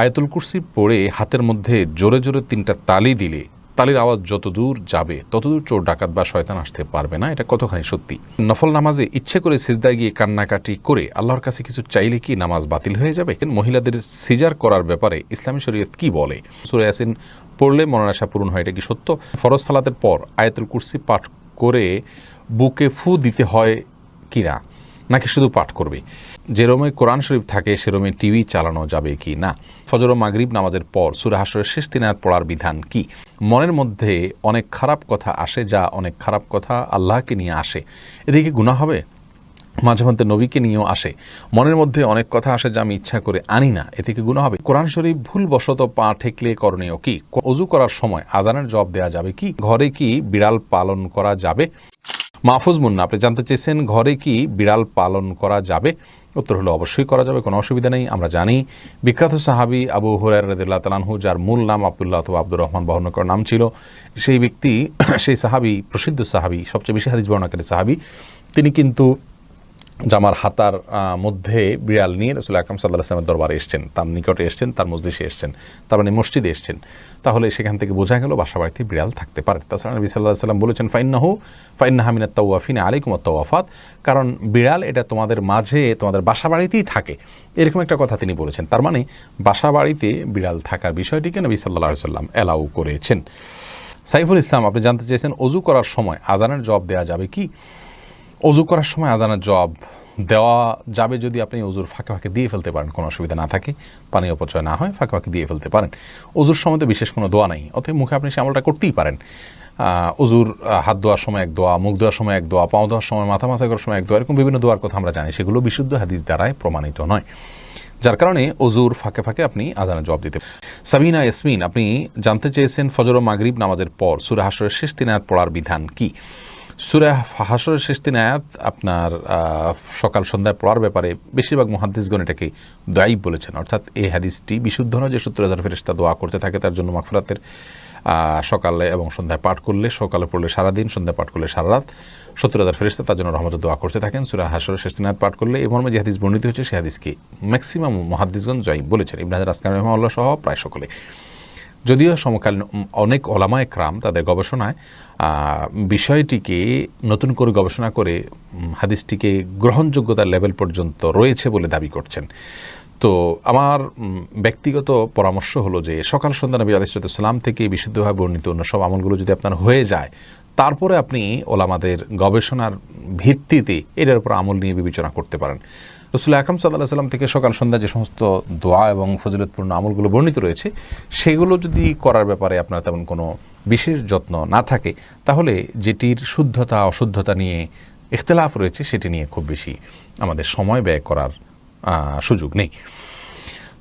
আয়াতুল কুরসি পড়ে হাতের মধ্যে জোরে জোরে তিনটা তালি দিলে তালির আওয়াজ যত দূর যাবে ততদূর চোর ডাকাত বা শয়তান আসতে পারবে না। এটা কতখানি সত্যি? নফল নামাজে ইচ্ছে করে সিজদায় গিয়ে কান্নাকাটি করে আল্লাহর কাছে কিছু চাইলে কি নামাজ বাতিল হয়ে যাবে? মহিলাদের সিজার করার ব্যাপারে ইসলামী শরীয়ত কি বলে? সুরে ইয়াসিন পড়লে মনের আশা পূরণ হয়, এটা কি সত্য? ফরজ সালাতের পর আয়াতুল কুরসি পাঠ করে বুকে ফু দিতে হয় কিনা? নাকি শুধু পাঠ করবে? যেরমে কোরআন শরীফ থাকে, সেরমে টিভি চালানো যাবে কি না? ফজর ও মাগরিব নামাজের পর সুরা হাসরের শেষ দিন আয়াত পড়ার বিধান কি? মনের মধ্যে অনেক খারাপ কথা আসে যা অনেক খারাপ কথা আল্লাহকে নিয়ে আসে। এদিকে গুণা হবে? মাঝে মধ্যে নবীকে নিয়েও আসে। মনের মধ্যে অনেক কথা আসে যা আমি ইচ্ছা করে আনি না। এ থেকে গুণ হবে? কোরআন শরীফ ভুলবশত পা ঠেকলে করণীয় কি? অজু করার সময় আজানের জবাব দেওয়া যাবে কি? ঘরে কি বিড়াল পালন করা যাবে? মাহফুজ মুন্না, আপনি জানতে চেয়েছেন ঘরে কি বিড়াল পালন করা যাবে? উত্তর হলো, অবশ্যই করা যাবে, কোনো অসুবিধা নেই, আমরা জানি। বিখ্যাত সাহাবি আবু হুরার রদুল্লাহ তালানহু যার মূল নাম আবদুল্লাহ অথবা আব্দুর রহমান বহন করার নাম ছিল, সেই ব্যক্তি, সেই সাহাবি, প্রসিদ্ধ সাহাবি, সবচেয়ে বেশি হাদিস বর্ণাকারী সাহাবি, তিনি কিন্তু জামার হাতার মধ্যে বিড়াল নিয়ে রসুল আকরম সাল্লাহ আসলামের দরবারে এসছেন, তার নিকটে এসছেন, তার মসজিদে এসছেন, তার মানে মসজিদে এসছেন। তাহলে সেখান থেকে বোঝা গেল বাসা বাড়িতে বিড়াল থাকতে পারে। তাছাড়া নবী সাল্লাহ সাল্লাম বলেছেন, ফাইন্নাহু ফাইন্না হামিনা তাওয়াফিন আলাইকুম তাওয়াফাত। কারণ বিড়াল এটা তোমাদের মাঝে, তোমাদের বাসা বাড়িতেই থাকে। এরকম একটা কথা তিনি বলেছেন। তার মানে বাসা বাড়িতে বিড়াল থাকার বিষয়টিকে নবী সাল্লাহ সাল্লাম অ্যালাউ করেছেন। সাইফুল ইসলাম, আপনি জানতে চেয়েছেন, অজু করার সময় আজানের জবাব দেওয়া যাবে কি? অজু করার সময় আজানের জবাব দেওয়া যাবে যদি আপনি অজুর ফাঁকে ফাঁকে দিয়ে ফেলতে পারেন, কোনো অসুবিধা না থাকে, পানি অপচয় না হয়, ফাঁকে ফাঁকে দিয়ে ফেলতে পারেন। অজুর সময়তে বিশেষ কোনো দোয়া নেই, অতএব মুখে আপনি সে আমলটা করতেই পারেন। অজুর হাত ধোয়ার সময় এক দোয়া, মুখ ধোয়ার সময় এক দোয়া, পাও ধোয়ার সময়, মাথা মাথা করার সময় এক দোয়া, এরকম বিভিন্ন দোয়ার কথা আমরা জানি, সেগুলো বিশুদ্ধ হাদিস দ্বারায় প্রমাণিত নয়। যার কারণে অজুর ফাঁকে ফাঁকে আপনি আজানের জবাব দিতে সাবিনা ইয়াসমিন, আপনি জানতে চেয়েছেন ফজর ও মাগরিব নামাজের পর সুরা হাসরের শেষ দিন আয়াত পড়ার বিধান কি? সুরা হাসরের শেষ দিন আয়াত আপনার সকাল সন্ধ্যায় পড়ার ব্যাপারে বেশিরভাগ মহাদ্দিসগণ এটাকে দয়াই বলেছেন। অর্থাৎ এই হাদিসটি বিশুদ্ধ নয় যে সত্তর হাজার ফেরেস্তা দোয়া করতে থাকে, তার জন্য মাগফিরাতের সকালে এবং সন্ধ্যায় পাঠ করলে, সকালে পড়লে সারাদিন, সন্ধ্যায় পাঠ করলে সারা রাত সত্তর হাজার ফেরিস্তা তার জন্য রহমতের দোয়া করতে থাকেন। সুরা দিন আয়াত পাঠ করলে এই মর্মে যে হাদিস বর্ণিত হয়েছে সেই হাদিসকে ম্যাক্সিমাম মহাদ্দিসগণ জয় বলেছেন। ইবন হাজার আসকান রহমাল্লাহ সহ প্রায় সকলে। যদিও সমকালীন অনেক ওলামায় ক্রাম তাদের গবেষণায় বিষয়টিকে নতুন করে গবেষণা করে হাদিসটিকে গ্রহণযোগ্যতার লেভেল পর্যন্ত রয়েছে বলে দাবি করছেন। তো আমার ব্যক্তিগত পরামর্শ হলো যে সকাল সন্ধ্যা নবী আলিসাল্লাম থেকে বিশুদ্ধভাবে বর্ণিত অন্য সব আমলগুলো যদি আপনার হয়ে যায় তারপরে আপনি ওলামাদের গবেষণার ভিত্তিতে এটার উপর আমল নিয়ে বিবেচনা করতে পারেন। রসুল আকরম সাল্লাহ সাল্লাম থেকে সকাল সন্ধ্যা যে সমস্ত দোয়া এবং ফজিলতপূর্ণ আমলগুলো বর্ণিত রয়েছে, সেগুলো যদি করার ব্যাপারে আপনার তেমন কোনো বিশেষ যত্ন না থাকে, তাহলে যেটির শুদ্ধতা, অশুদ্ধতা নিয়ে ইখতলাফ রয়েছে, সেটি নিয়ে খুব বেশি আমাদের সময় ব্যয় করার সুযোগ নেই।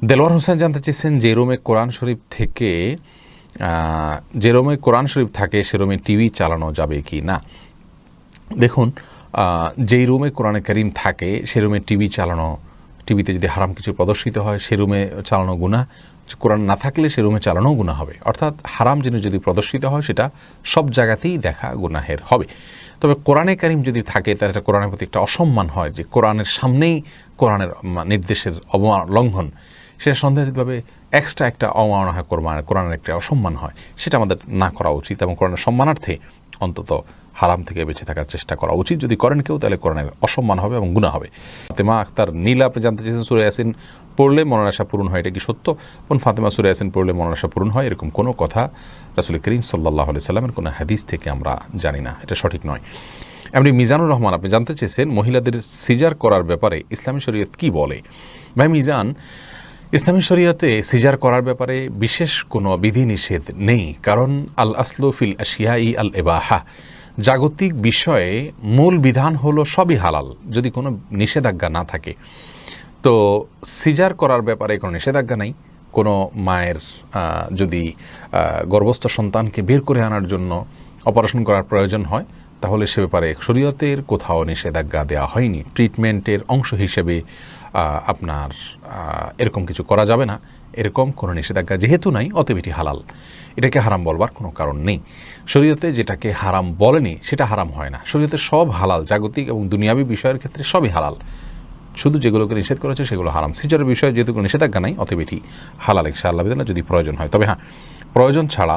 দেলোয়ার হোসেন জানতে চেয়েছেন যে রুমে কোরআন শরীফ থেকে আহ, যে রুমে কোরআন শরীফ থাকে সে রুমে টিভি চালানো যাবে কি না? দেখুন যেই রুমে কোরআনে করিম থাকে সে রুমে টিভি চালানো টিভিতে যদি হারাম কিছু প্রদর্শিত হয় সে রুমে চালানো গুণা কোরআন না থাকলে সে রুমে চালানো গুণা হবে। অর্থাৎ হারাম জিনিস যদি প্রদর্শিত হয় সেটা সব জায়গাতেই দেখা গুনাহের হবে। তবে কোরআনে কারিম যদি থাকে তার একটা কোরআনের প্রতি একটা অসম্মান হয় যে কোরআনের সামনেই কোরআনের নির্দেশের অবমান লঙ্ঘন। সেটা সন্দেহভাবে এক্সট্রা একটা অমাননা হয় কোরআন কোরআনের একটা অসম্মান হয়। সেটা আমাদের না করা উচিত এবং কোরআনের সম্মানার্থে অন্তত হারাম থেকে বেঁচে থাকার চেষ্টা করা উচিত। যদি করেন কেউ, তাহলে কোরআনের অসম্মান হবে এবং গুণা হবে। ফাতেমা আক্তার নীলা, আপনি জানতে চেয়েছেন সুরে ইয়াসিন পড়লে মনের আশা পূরণ হয়, এটা কি সত্য? কোন ফাতেমা সুরে ইয়াসিন পড়লে মনের আশা পূরণ হয়, এরকম কোনো কথা রাসুল করিম সাল্লাহ আলি সাল্লামের কোনো হাদিস থেকে আমরা জানি না, এটা সঠিক নয়। এমনি মিজানুর রহমান, আপনি জানতে চেয়েছেন মহিলাদের সিজার করার ব্যাপারে ইসলামী শরীয়ত কি বলে? ভাই, মিজান ইসলামী শরীয়তে সিজার করার ব্যাপারে বিশেষ কোনো বিধিনিষেধ নেই, কারণ আল আসলু ফিল ই আল এবাহা। জাগতিক বিষয়ে মূল বিধান হলো সবই হালাল, যদি কোনো নিষেধাজ্ঞা না থাকে। তো সিজার করার ব্যাপারে কোনো নিষেধাজ্ঞা নাই। কোনো মায়ের যদি গর্ভস্থ সন্তানকে বের করে আনার জন্য অপারেশন করার প্রয়োজন হয় তাহলে সে ব্যাপারে শরীয়তের কোথাও নিষেধাজ্ঞা দেওয়া হয়নি। ট্রিটমেন্টের অংশ হিসেবে আপনার এরকম কিছু করা যাবে না। এরকম কোনো নিষেধাজ্ঞা যেহেতু নাই, অতএব এটি হালাল। এটাকে হারাম বলবার কোনো কারণ নেই। শরীয়তে যেটাকে হারাম বলেনি, সেটা হারাম হয় না। শরীয়তে সব হালাল, জাগতিক এবং দুনিয়াবী বিষয়ের ক্ষেত্রে সবই হালাল। শুধু যেগুলোকে নিষেধ করেছে, সেগুলো হারাম। সিজারের বিষয়ে যেহেতু কোনো নিষেধাজ্ঞা নাই, অতএব এটি হালাল ইনশা আল্লাহ বিধানে যদি প্রয়োজন হয়। তবে হ্যাঁ প্রয়োজন ছাড়া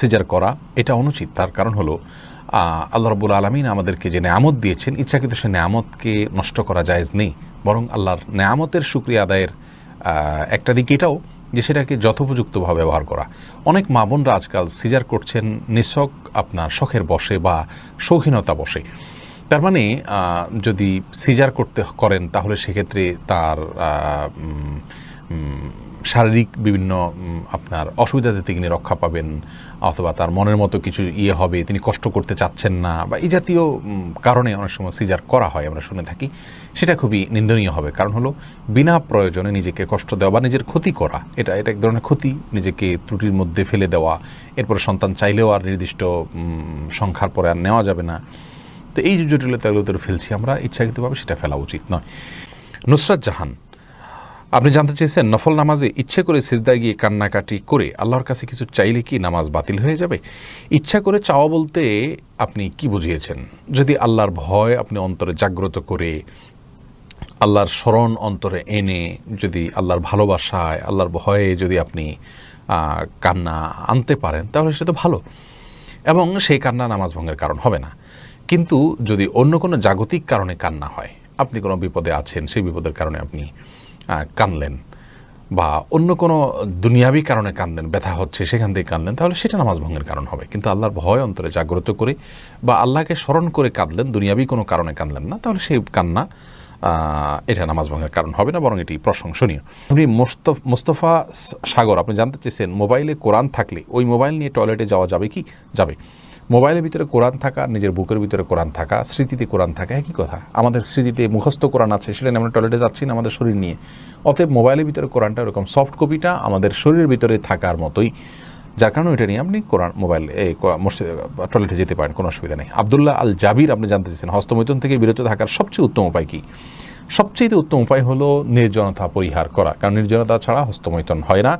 সিজার করা এটা অনুচিত। তার কারণ হলো আল্লাহ রবুল আলমিন আমাদেরকে যে নেয়ামত দিয়েছেন, ইচ্ছাকৃত সে নেয়ামতকে নষ্ট করা জায়েজ নেই। বরং আল্লাহর নেয়ামতের সুক্রিয়া আদায়ের একটা দিক এটাও যে সেটাকে যথোপযুক্তভাবে ব্যবহার করা। অনেক মা বোনরা আজকাল সিজার করছেন, নিছক আপনার শখের বসে বা শৌখিনতা বসে। তার মানে যদি সিজার করতে করেন, তাহলে সেক্ষেত্রে তার শারীরিক বিভিন্ন আপনার অসুবিধাতে তিনি রক্ষা পাবেন, অথবা তার মনের মতো কিছু ইয়ে হবে, তিনি কষ্ট করতে চাচ্ছেন না, বা এই জাতীয় কারণে অনেক সময় সিজার করা হয়, আমরা শুনে থাকি। সেটা খুবই নিন্দনীয় হবে, কারণ হলো বিনা প্রয়োজনে নিজেকে কষ্ট দেওয়া বা নিজের ক্ষতি করা, এটা এটা এক ধরনের ক্ষতি, নিজেকে ত্রুটির মধ্যে ফেলে দেওয়া, এরপরে সন্তান চাইলেও আর নির্দিষ্ট সংখ্যার পরে আর নেওয়া যাবে না। তো এই যে জটিলতাগুলো তো ফেলছি আমরা, ইচ্ছাকৃতভাবে সেটা ফেলা উচিত নয়। নুসরাত জাহান আপনি জানতে চেয়েছেন, নফল নামাজে ইচ্ছে করে সিজদায় গিয়ে কান্নাকাটি করে আল্লাহর কাছে কিছু চাইলে কি নামাজ বাতিল হয়ে যাবে? ইচ্ছা করে চাওয়া বলতে আপনি কি বুঝিয়েছেন? যদি আল্লাহর ভয় আপনি অন্তরে জাগ্রত করে আল্লাহর স্মরণ অন্তরে এনে যদি আল্লাহর ভালোবাসায়, আল্লাহর ভয়ে যদি আপনি কান্না আনতে পারেন, তাহলে সেটা তো ভালো। এবং সেই কান্না নামাজ ভঙ্গের কারণ হবে না। কিন্তু যদি অন্য কোনো জাগতিক কারণে কান্না হয়, আপনি কোনো বিপদে আছেন, সেই বিপদের কারণে আপনি কানলেন বা অন্য কোনো দুনিয়াবি কারণে কানলেন ব্যথা হচ্ছে, সেখান থেকে কানলেন তাহলে সেটা নামাজ ভঙ্গের কারণ হবে। কিন্তু আল্লাহর ভয় অন্তরে জাগ্রত করে বা আল্লাহকে স্মরণ করে কাঁদলেন, দুনিয়াবি কোনো কারণে কানলেন না, তাহলে সেই কান্না এটা নামাজ ভঙ্গের কারণ হবে না, বরং এটি প্রশংসনীয়। আপনি মোস্তফা সাগর, আপনি জানতে চেয়েছেন মোবাইলে কোরআন থাকলে ওই মোবাইল নিয়ে টয়লেটে যাওয়া যাবে কি? যাবে। মোবাইলের ভিতরে কোরআন থাকা, নিজের বুকের ভিতরে কোরআন থাকা, স্মৃতিতে কোরআন থাকা, একই কথা। আমাদের স্মৃতিতে মুখস্থ কোরআন আছে, সেটা নিয়ে আমরা টয়লেটে যাচ্ছি না, আমাদের শরীর নিয়ে। অতএব মোবাইলের ভিতরে কোরআনটা ওরকম সফট কপিটা আমাদের শরীরের ভিতরে থাকার মতোই। যার কারণে ওইটা নিয়ে আপনি কোরআন, মোবাইল, এই মসজিদ টয়লেটে যেতে পারেন, কোনো অসুবিধা নেই। আবদুল্লাহ আল জাবির আপনি জানতে চেয়েছেন, হস্তমৈথুন থেকে বিরত থাকার সবচেয়ে উত্তম উপায় কী? সবচেয়ে উত্তম উপায় হলো নির্জনতা পরিহার করা। কারণ নির্জনতা ছাড়া হস্তমৈথুন হয় না।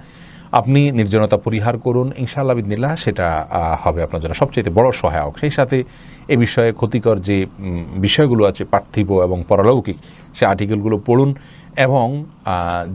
আপনি নির্জনতা পরিহার করুন, ইনশাআল্লাহ বিদিনিল্লাহ সেটা হবে আপনার জন্য সবচেয়ে বড় সহায়ক। সেই সাথে এ বিষয়ে ক্ষতিকর যে বিষয়গুলো আছে, পার্থিব এবং পরলৌকিক, সে আর্টিকেলগুলো পড়ুন এবং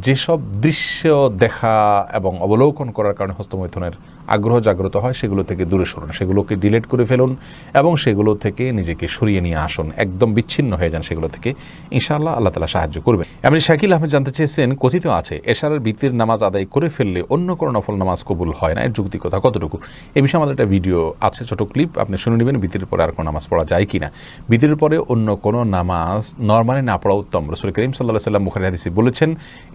যেসব দৃশ্য দেখা এবং অবলোকন করার কারণে হস্তমৈথুনের আগ্রহ জাগ্রত হয়, সেগুলো থেকে দূরে সরুন, সেগুলোকে ডিলেট করে ফেলুন এবং সেগুলো থেকে নিজেকে সরিয়ে নিয়ে আসুন। একদম বিচ্ছিন্ন হয়ে যান সেগুলো থেকে। ইনশাআল্লাহ আল্লাহ তালা সাহায্য করবেন। এমনি শাকিল আহমেদ জানতে চেয়েছেন, কথিত আছে, এশারের বৃত্তির নামাজ আদায় করে ফেললে অন্য কোনো নফল নামাজ কবুল হয় না, এর যুক্তিকতা কতটুকু? এ বিষয়ে আমাদের একটা ভিডিও আছে, ছোট ক্লিপ আপনি শুনে নেবেন বৃত্তির পরে আর কোনো নামাজ পড়া যায় কি না বৃত্তির পরে অন্য কোনো নামাজ নর্মালি না পড়া উত্তম। রসুল করিম সাল্লাহ সাল্লাম মুখারি হাদিসি বলেছেন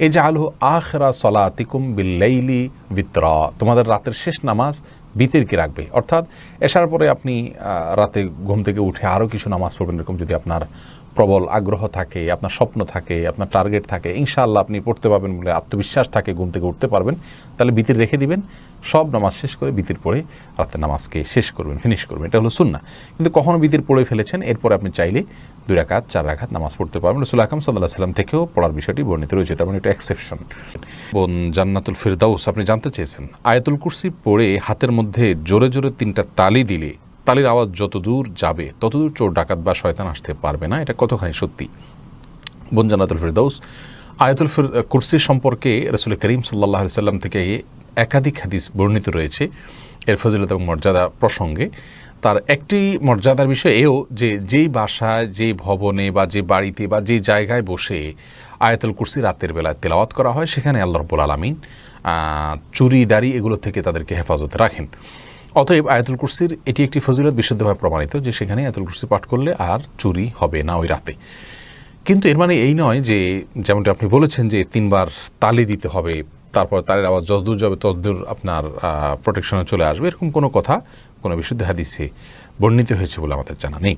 এই যে আলহু আখরা সলাতিকুম বিল্লাইলি বিত্রা তোমাদের রাতের শেষ নামাজ বিতিরকে রাখবে। অর্থাৎ এসার পরে আপনি রাতে ঘুম থেকে উঠে আরও কিছু নামাজ পড়বেন এরকম যদি আপনার প্রবল আগ্রহ থাকে, আপনার স্বপ্ন থাকে, আপনার টার্গেট থাকে, ইনশাআল্লাহ আপনি পড়তে পারবেন বলে আত্মবিশ্বাস থাকে, ঘুম থেকে উঠতে পারবেন, তাহলে বিতির রেখে দিবেন, সব নামাজ শেষ করে বিতির পড়ে রাতের নামাজকে শেষ করবেন ফিনিশ করবেন, এটা হলো সুন্না কিন্তু কখনো বিতির পড়ে ফেলেছেন, এরপরে আপনি চাইলে দুই রাকাত, চার রাকাত নামাজ পড়তে পারবেন। রসুল আকাম সাল্লাহ সাল্লাম থেকেও পড়ার বিষয়টি বর্ণিত রয়েছে, তার মানে এটা এক্সেপশন বোন জান্নাতুল ফিরদাউস, আপনি জানতে চেয়েছেন, আয়াতুল কুরসি পড়ে হাতের মধ্যে জোরে জোরে তিনটা তালি দিলে তালির আওয়াজ যত দূর যাবে, ততদূর চোর, ডাকাত বা শয়তান আসতে পারবে না। এটা কতখানি সত্যি? বোন, জান্নাতুল ফিরদাউস, আয়াতুল ফির কুরসি সম্পর্কে রসুল করিম সাল্লাহ সাল্লাম থেকে একাধিক হাদিস বর্ণিত রয়েছে এর ফজিলত এবং মর্যাদা প্রসঙ্গে। তার একটি মর্যাদার বিষয় এও যে যেই বাসায় যে ভবনে বা যে বাড়িতে বা যে জায়গায় বসে আয়াতুল কুরসি রাতের বেলায় তেলাওয়াত করা হয়, সেখানে আল্লাহ রব্বুল আলমিন চুরি, দাড়ি এগুলো থেকে তাদেরকে হেফাজতে রাখেন। অতএব আয়াতুল কুরসির এটি একটি ফজিলত বিশুদ্ধভাবে প্রমাণিত যে সেখানে আয়াতুল কুরসি পাঠ করলে আর চুরি হবে না ওই রাতে। কিন্তু এর মানে এই নয় যে যেমনটি আপনি বলেছেন যে তিনবার তালি দিতে হবে, তারপর তালের আবার যতদূর যাবে ততদূর আপনার প্রোটেকশনে চলে আসবে, এরকম কোনো কথা কোনো বিশুদ্ধ হাদিসে বর্ণিত হয়েছে বলে আমাদের জানা নেই।